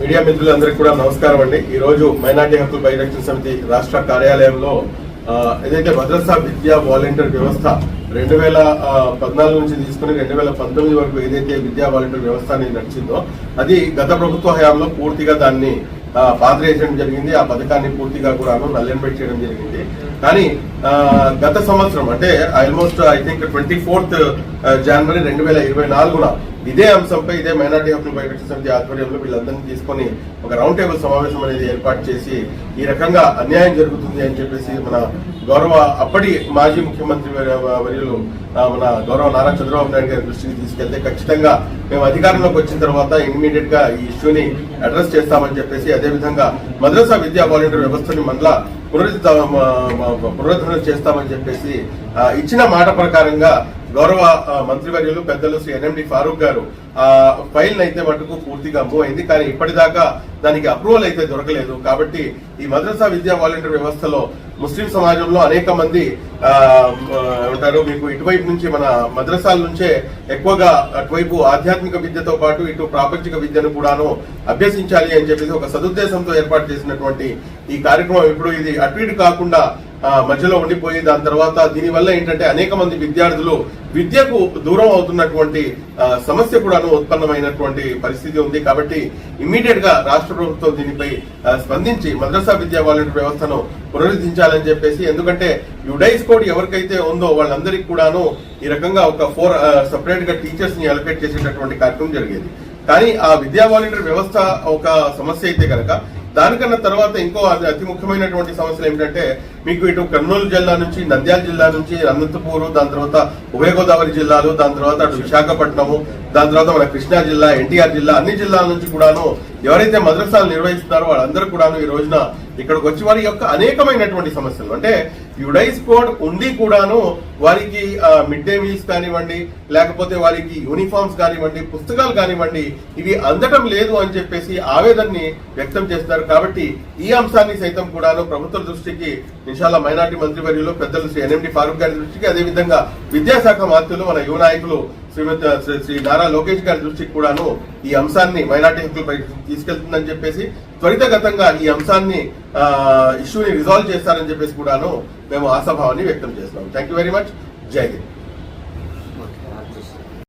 Media మిత్రులందరికీ కూడా నమస్కారం అండి. ఈ రోజు మైనార్టీ హక్కుల పరిరక్షణ సమితి రాష్ట్ర కార్యాలయంలో ఏదైతే మద్రసా విద్యా వాలంటీర్ వ్యవస్థ రెండు వేల పద్నాలుగు నుంచి తీసుకుని రెండు వేల పంతొమ్మిది వరకు ఏదైతే విద్యా వాలంటీర్ వ్యవస్థ అనేది నడిచిందో అది గత ప్రభుత్వ హయాంలో పూర్తిగా దాన్ని పాదరేయడం జరిగింది. ఆ పథకాన్ని పూర్తిగా కూడా నల్లెన్బెట్ చేయడం జరిగింది. కానీ గత సంవత్సరం అంటే almost I think twenty fourth January రెండు వేల ఇరవై నాలుగున ఇదే అంశంపై ఇదే మైనార్టీ హక్కుల పరిరక్షణ సమితి ఆధ్వర్యంలో వీళ్ళందరినీ తీసుకొని ఒక రౌండ్ టేబుల్ సమావేశం అనేది ఏర్పాటు చేసి ఈ రకంగా అన్యాయం జరుగుతుంది అని చెప్పేసి మన గౌరవ అప్పటి మాజీ ముఖ్యమంత్రి వర్యులు మన గౌరవ నారా చంద్రబాబు నాయుడు గారి దృష్టికి తీసుకెళ్తే ఖచ్చితంగా మేము అధికారంలోకి వచ్చిన తర్వాత ఇమ్మీడియట్గా ఈ ఇష్యూని అడ్రస్ చేస్తామని చెప్పేసి అదేవిధంగా మద్రసా విద్యా వాలంటీర్ వ్యవస్థని మళ్ళా పునరుద్ధ పునరుద్ధరణ చేస్తామని చెప్పేసి ఇచ్చిన మాట ప్రకారంగా గౌరవ మంత్రివర్యులు పెద్దలు శ్రీ ఎన్ఎండి ఫారూక్ గారు ఆ ఫైల్ అయితే మటుకు పూర్తిగా మూవ్ అయింది కానీ ఇప్పటిదాకా దానికి అప్రూవల్ అయితే దొరకలేదు. కాబట్టి ఈ మద్రసా విద్యా వాలంటీర్ వ్యవస్థలో ముస్లిం సమాజంలో అనేక మంది ఉంటారు. మీకు ఇటువైపు నుంచి మన మద్రసాల నుంచే ఎక్కువగా అటువైపు ఆధ్యాత్మిక విద్యతో పాటు ఇటు ప్రాపంచిక విద్యను కూడాను అభ్యసించాలి అని చెప్పేసి ఒక సదుద్దేశంతో ఏర్పాటు చేసినటువంటి ఈ కార్యక్రమం ఇప్పుడు ఇది అటు ఇటు కాకుండా మధ్యలో ఉండిపోయి దాని తర్వాత దీనివల్ల ఏంటంటే అనేక మంది విద్యార్థులు విద్యకు దూరం అవుతున్నటువంటి సమస్య కూడాను ఉత్పన్నమైనటువంటి పరిస్థితి ఉంది. కాబట్టి ఇమ్మీడియట్గా రాష్ట్ర ప్రభుత్వం దీనిపై స్పందించి మద్రసా విద్యా వాలంటీర్ వ్యవస్థను పునరుద్ధరించాలని చెప్పేసి ఎందుకంటే యుడైస్ కోడ్ ఎవరికైతే ఉందో వాళ్ళందరికీ కూడాను ఈ రకంగా ఒక ఫోర్ సపరేట్గా టీచర్స్ని అలొకేట్ చేసేటటువంటి కార్యక్రమం జరిగేది. కానీ ఆ విద్యా వాలంటీర్ వ్యవస్థ ఒక సమస్య అయితే కనుక దానికన్నా తర్వాత ఇంకో అతి ముఖ్యమైనటువంటి సమస్యలు ఏమిటంటే మీకు ఇటు కర్నూలు జిల్లా నుంచి నంద్యాల జిల్లా నుంచి అనంతపూరు దాని తర్వాత ఉభయ గోదావరి జిల్లాలు దాని తర్వాత అటు విశాఖపట్నము దాని తర్వాత మన కృష్ణా జిల్లా ఎన్టీఆర్ జిల్లా అన్ని జిల్లాల నుంచి కూడాను ఎవరైతే మద్రసాలు నిర్వహిస్తున్నారో వాళ్ళందరూ కూడాను ఈ రోజున ఇక్కడికి వచ్చి వారి యొక్క అనేకమైనటువంటి సమస్యలు. అంటే యుడైస్ కోడ్ ఉండి కూడాను వారికి మిడ్ డే మీల్స్ కానివ్వండి లేకపోతే వారికి యూనిఫామ్స్ కానివ్వండి పుస్తకాలు కానివ్వండి ఇవి అందటం లేదు అని చెప్పేసి ఆవేదనని వ్యక్తం చేస్తున్నారు. కాబట్టి ఈ అంశాన్ని సైతం కూడాను ప్రభుత్వ దృష్టికి నిషాల మైనార్టీ మంత్రివర్యులు పెద్దలు శ్రీ ఎన్ఎండి ఫారూక్ గారి దృష్టికి అదేవిధంగా విద్యాశాఖ మంత్రులు మన యువ నాయకులు శ్రీమతి శ్రీ నారా లోకేష్ గారి దృష్టికి కూడాను ఈ అంశాన్ని మైనార్టీ హక్కులపై తీసుకెళ్తుందని చెప్పేసి త్వరితగతంగా ఈ అంశాన్ని ఇష్యూని రిజాల్వ్ చేస్తారని చెప్పేసి కూడాను మేము ఆశాభావాన్ని వ్యక్తం చేస్తున్నాం. Thank you very much. జై హింద్.